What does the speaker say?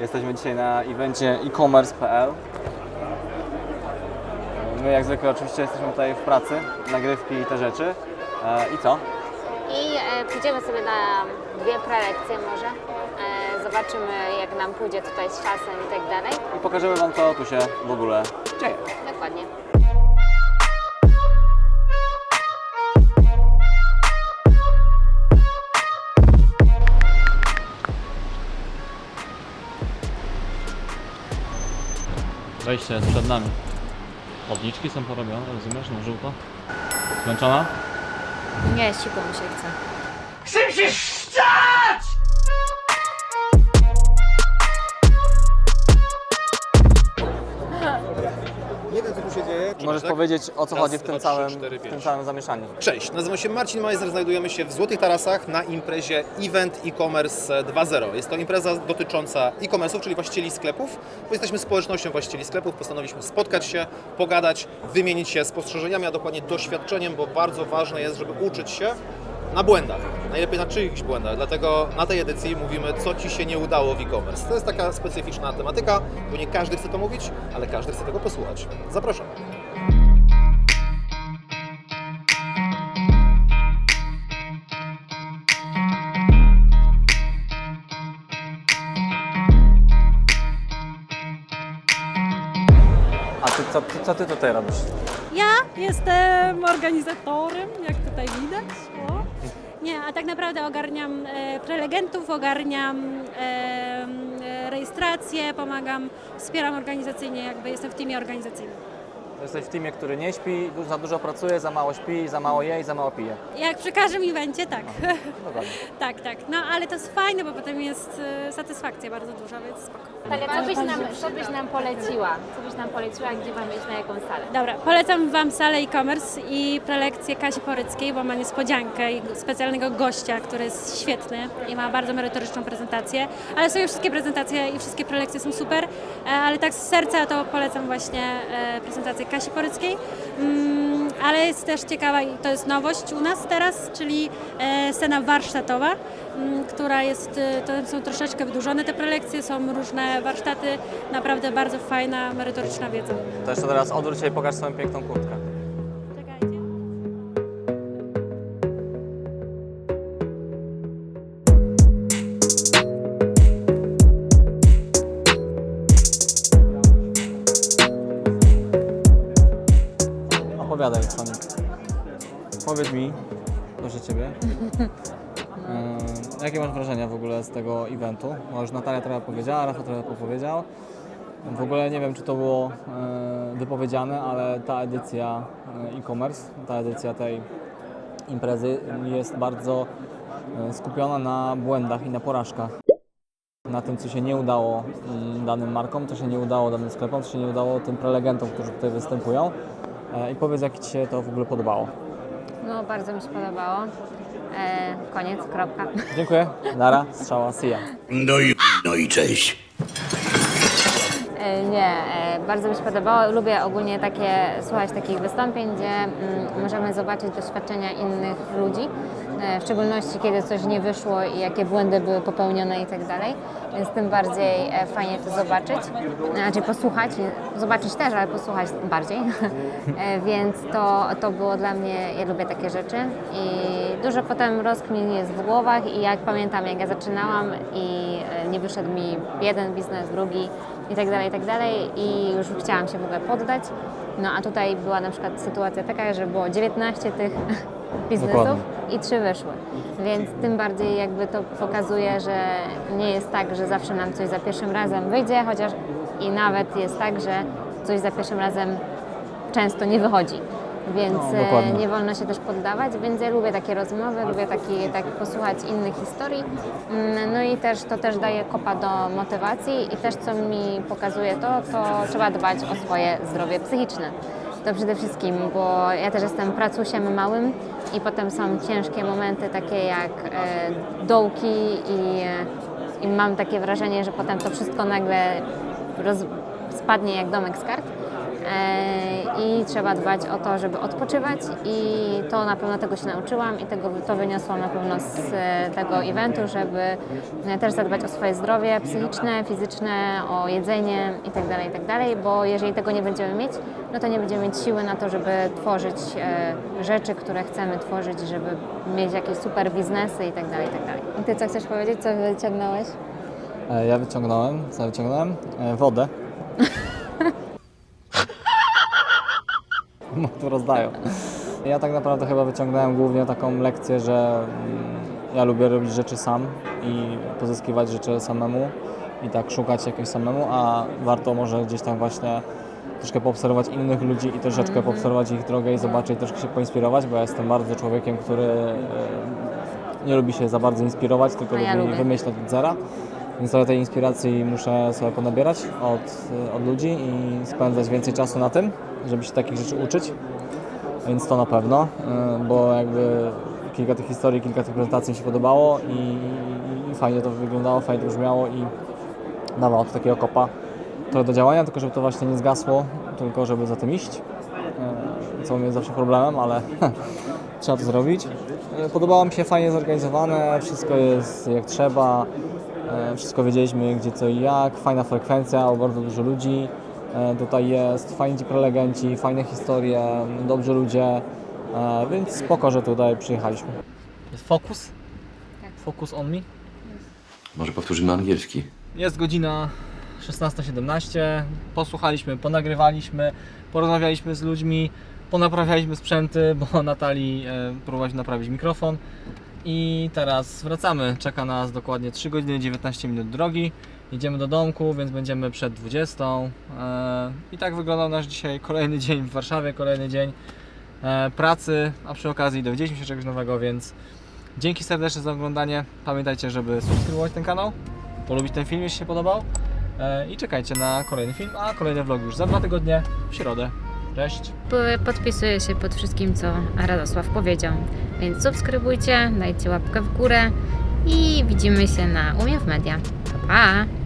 Jesteśmy dzisiaj na evencie e-commerce.pl. My jak zwykle oczywiście jesteśmy tutaj w pracy, nagrywki i te rzeczy. E, I co? I e, pójdziemy sobie na dwie prelekcje może. E, zobaczymy jak nam pójdzie tutaj z czasem i tak dalej. I pokażemy Wam co tu się w ogóle dzieje. Dokładnie. Wejście jest przed nami. Chodniczki są porobione, rozumiesz, na żółto. Zmęczona? Nie, siku mi się chce. Nie powiedzieć o co Raz, chodzi w dwa, tym, trzy, całym, cztery, w tym pięć. całym zamieszaniu. Cześć, nazywam się Marcin Majzer, znajdujemy się w Złotych Tarasach na imprezie Event e-commerce 2.0. Jest to impreza dotycząca e-commerce'ów, czyli właścicieli sklepów, bo jesteśmy społecznością właścicieli sklepów, postanowiliśmy spotkać się, pogadać, wymienić się spostrzeżeniami, a dokładnie doświadczeniem, bo bardzo ważne jest, żeby uczyć się na błędach, najlepiej na czyichś błędach, dlatego na tej edycji mówimy, co Ci się nie udało w e-commerce. To jest taka specyficzna tematyka, bo nie każdy chce to mówić, ale każdy chce tego posłuchać. Zapraszam. Co, co ty tutaj robisz? Ja jestem organizatorem, jak tutaj widać. O. Nie, a tak naprawdę ogarniam e, prelegentów, ogarniam e, rejestrację, pomagam, wspieram organizacyjnie, jakby jestem w teamie organizacyjnym. Jesteś w teamie, który nie śpi, du- za dużo pracuje, za mało śpi, za mało je i za mało pije. Jak przy każdym evencie, tak. Dokładnie. tak, tak. No ale to jest fajne, bo potem jest e, satysfakcja bardzo duża, więc spoko. Ale co byś, nam, co byś nam poleciła? Co byś nam poleciła, gdzie mamy iść, na jaką salę? Dobra, polecam Wam salę e-commerce i prelekcję Kasi Poryckiej, bo ma niespodziankę i specjalnego gościa, który jest świetny i ma bardzo merytoryczną prezentację. Ale w sumie wszystkie prezentacje i wszystkie prelekcje są super, e, ale tak z serca to polecam właśnie e, prezentację Kasi Poryckiej. Mm, ale jest też ciekawa i to jest nowość u nas teraz, czyli e, scena warsztatowa, mm, która jest, e, to są troszeczkę wydłużone te prelekcje, są różne warsztaty, naprawdę bardzo fajna, merytoryczna wiedza. To jeszcze teraz odwróć się i pokaż swoją piękną kurtkę. Opowiadaj, Sonik. Powiedz mi, proszę Ciebie, yy, jakie masz wrażenia w ogóle z tego eventu? Bo już Natalia trochę powiedziała, Rafa trochę powiedział. W ogóle nie wiem, czy to było yy, wypowiedziane, ale ta edycja yy, e-commerce, ta edycja tej imprezy jest bardzo skupiona na błędach i na porażkach. Na tym, co się nie udało mm, danym markom, co się nie udało danym sklepom, co się nie udało tym prelegentom, którzy tutaj występują. E, I powiedz, jak Ci się to w ogóle podobało. No, bardzo mi się podobało. E, koniec, kropka. Dziękuję. Nara, strzała, see ya. No i, no i cześć. E, Nie, e, bardzo mi się podobało. Lubię ogólnie takie, słuchać takich wystąpień, gdzie mm, możemy zobaczyć doświadczenia innych ludzi, w szczególności kiedy coś nie wyszło i jakie błędy były popełnione i tak dalej. Więc tym bardziej e, fajnie to zobaczyć, znaczy posłuchać, zobaczyć też, ale posłuchać bardziej. E, Więc to, to było dla mnie, ja lubię takie rzeczy i dużo potem rozkmin jest w głowach i jak pamiętam, jak ja zaczynałam i e, nie wyszedł mi jeden biznes, drugi i tak dalej, i tak dalej i już chciałam się w ogóle poddać. No a tutaj była na przykład sytuacja taka, że było 19 tych biznesów Dokładnie. i trzy wyszły. Więc tym bardziej jakby to pokazuje, że nie jest tak, że zawsze nam coś za pierwszym razem wyjdzie, chociaż i nawet jest tak, że coś za pierwszym razem często nie wychodzi. Więc No, e, nie wolno się też poddawać, więc ja lubię takie rozmowy, lubię taki, tak posłuchać innych historii. Mm, No i też to też daje kopa do motywacji i też co mi pokazuje to, to trzeba dbać o swoje zdrowie psychiczne. To przede wszystkim, bo ja też jestem pracusiem małym i potem są ciężkie momenty takie jak e, dołki i, i mam takie wrażenie, że potem to wszystko nagle roz, spadnie jak domek z kart. E, i trzeba dbać o to, żeby odpoczywać i to na pewno tego się nauczyłam i tego, to wyniosłam na pewno z e, tego eventu, żeby e, też zadbać o swoje zdrowie psychiczne, fizyczne, o jedzenie itd., itd., bo jeżeli tego nie będziemy mieć, no to nie będziemy mieć siły na to, żeby tworzyć rzeczy, które chcemy tworzyć, żeby mieć jakieś super biznesy itd., itd. I ty co chcesz powiedzieć, co wyciągnąłeś? Ja wyciągnąłem, co wyciągnąłem? Wodę. Bo tu rozdają. Ja tak naprawdę chyba wyciągnąłem głównie taką lekcję, że mm, ja lubię robić rzeczy sam i pozyskiwać rzeczy samemu i tak szukać jakoś samemu, a warto może gdzieś tam właśnie troszkę poobserwować innych ludzi i troszeczkę poobserwować ich drogę i zobaczyć, troszkę się poinspirować, bo ja jestem bardzo człowiekiem, który e, nie lubi się za bardzo inspirować, tylko A ja lubi lubię. wymyślać od zera. Więc trochę tej inspiracji muszę sobie ponabierać od, od ludzi i spędzać więcej czasu na tym, żeby się takich rzeczy uczyć. Więc to na pewno, y, bo jakby kilka tych historii, kilka tych prezentacji mi się podobało i, i fajnie to wyglądało, fajnie to brzmiało i dawało to takiego kopa trochę do działania, tylko żeby to właśnie nie zgasło, tylko żeby za tym iść. Y, Co jest zawsze problemem, ale trzeba to zrobić. Y, Podobało mi się fajnie zorganizowane, wszystko jest jak trzeba. E, Wszystko wiedzieliśmy gdzie, co i jak. Fajna frekwencja, bardzo dużo ludzi. E, Tutaj jest fajni ci prelegenci, fajne historie, dobrzy ludzie, e, więc spoko, że tutaj przyjechaliśmy. Jest fokus? Focus on me. Może powtórzymy na angielski. Jest godzina 16.17. Posłuchaliśmy, ponagrywaliśmy, porozmawialiśmy z ludźmi, ponaprawialiśmy sprzęty, bo Natalii próbowaliśmy naprawić mikrofon. I teraz wracamy. Czeka nas dokładnie 3 godziny 19 minut drogi. Jedziemy do domku, więc będziemy przed 20. E, I tak wyglądał nasz dzisiaj kolejny dzień w Warszawie, kolejny dzień e, pracy, a przy okazji dowiedzieliśmy się czegoś nowego, więc dzięki serdecznie za oglądanie. Pamiętajcie, żeby subskrybować ten kanał, polubić ten film, jeśli się podobał. E, I czekajcie na kolejny film, a kolejny vlog już za dwa tygodnie w środę. Cześć! Podpisuję się pod wszystkim, co Radosław powiedział. Więc subskrybujcie, dajcie łapkę w górę i widzimy się na Umie w Media. Pa! pa.